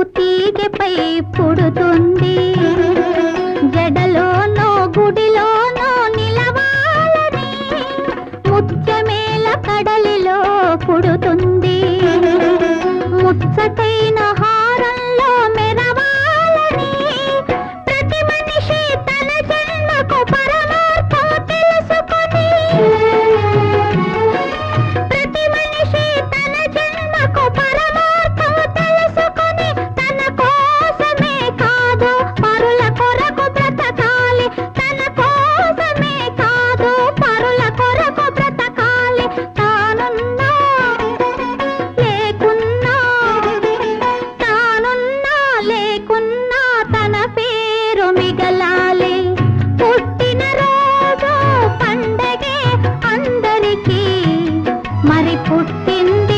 ముక్కు తీగపై పుడుతుంది. జడలోనో గుడిలోనో నిలవాలని ముత్యమేల కడలిలో పుడుతుంది. ಪುಟ್ಟಿನ